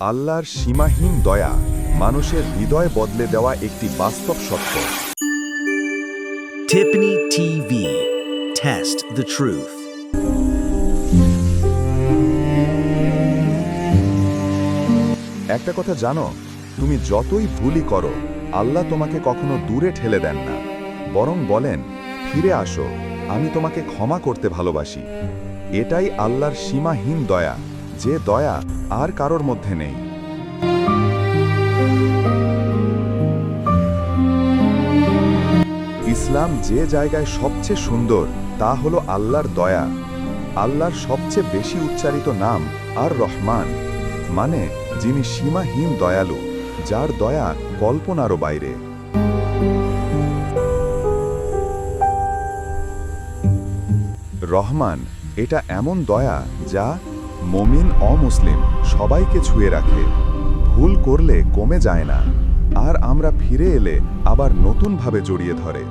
আল্লাহর সীমাহীন দয়া মানুষের হৃদয় বদলে দেওয়া একটি বাস্তব সত্য। The truth. একটা কথা জানো তুমি যতই ভুলই করো আল্লাহ তোমাকে কখনো দূরে ঠেলে দেন না। বরং বলেন ফিরে আসো আমি তোমাকে ক্ষমা করতে ভালোবাসি। এটাই আল্লাহর সীমাহীন দয়া। যে দয়া আর কারোর মধ্যে নেই। ইসলাম যে জায়গায় সবচেয়ে সুন্দর, তা হলো আল্লাহর দয়া। আল্লাহর সবচেয়ে বেশি উচ্চারিত নাম আর রহমান। মানে যিনি সীমাহীন দয়ালু, যার দয়া কল্পনারও বাইরে। রহমান, এটা এমন দয়া যা মমিন অমুসলিম সবাইকে ছুঁয়ে রাখে। ভুল করলে কমে যায় না। আর আমরা ফিরে এলে আবার নতুনভাবে জড়িয়ে ধরে।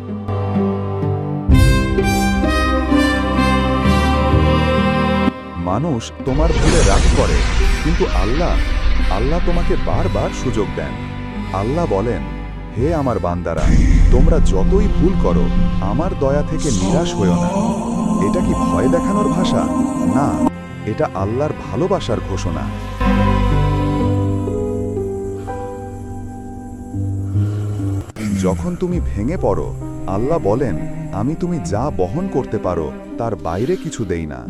মানুষ তোমার ভুলে রাগ করে, কিন্তু আল্লাহ আল্লাহ তোমাকে বারবার সুযোগ দেন। আল্লাহ বলেন, হে আমার বান্দারা, তোমরা যতই ভুল করো, আমার দয়া থেকে নিরাশ হইও না। এটা কি ভয় দেখানোর ভাষা? না। এটা আল্লাহর ভালোবাসার ঘোষণা। যখন তুমি ভেঙে পড়ো, আল্লাহ বলেন, আমি তুমি যা বহন করতে পারো, তার বাইরে কিছু দেই না।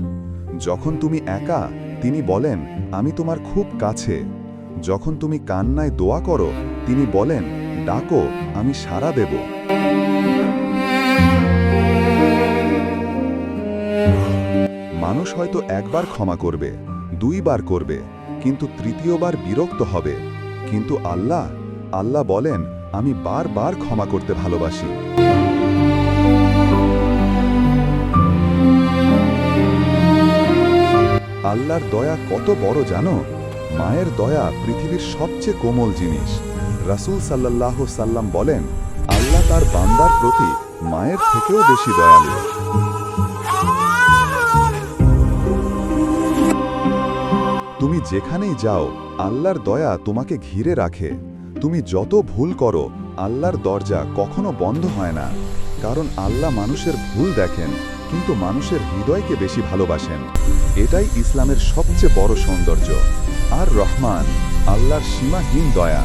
যখন তুমি একা, তিনি বলেন, আমি তোমার খুব কাছে। যখন তুমি কান্নায় দোয়া করো, তিনি বলেন, ডাকো, আমি সাড়া দেব। মানুষ হয়তো একবার ক্ষমা করবে, দুইবার করবে, কিন্তু তৃতীয়বার বিরক্ত হবে। কিন্তু আল্লাহ আল্লাহ বলেন, আমি বারবার ক্ষমা করতে ভালোবাসি। আল্লাহর দয়া কত বড় জানো? মায়ের দয়া পৃথিবীর সবচেয়ে কোমল জিনিস। রাসূল সাল্লাল্লাহ সাল্লাম বলেন, আল্লাহ তার বান্দার প্রতি মায়ের থেকেও বেশি দয়ালু। তুমি যেখানেই যাও, আল্লাহর দয়া তোমাকে ঘিরে রাখে। তুমি যত ভুল করো, আল্লাহর দরজা কখনো বন্ধ হয় না। কারণ আল্লাহ মানুষের ভুল দেখেন, কিন্তু মানুষের হৃদয়কে বেশি ভালোবাসেন। এটাই ইসলামের সবচেয়ে বড় সৌন্দর্য। আর রহমান, আল্লাহর সীমাহীন দয়া।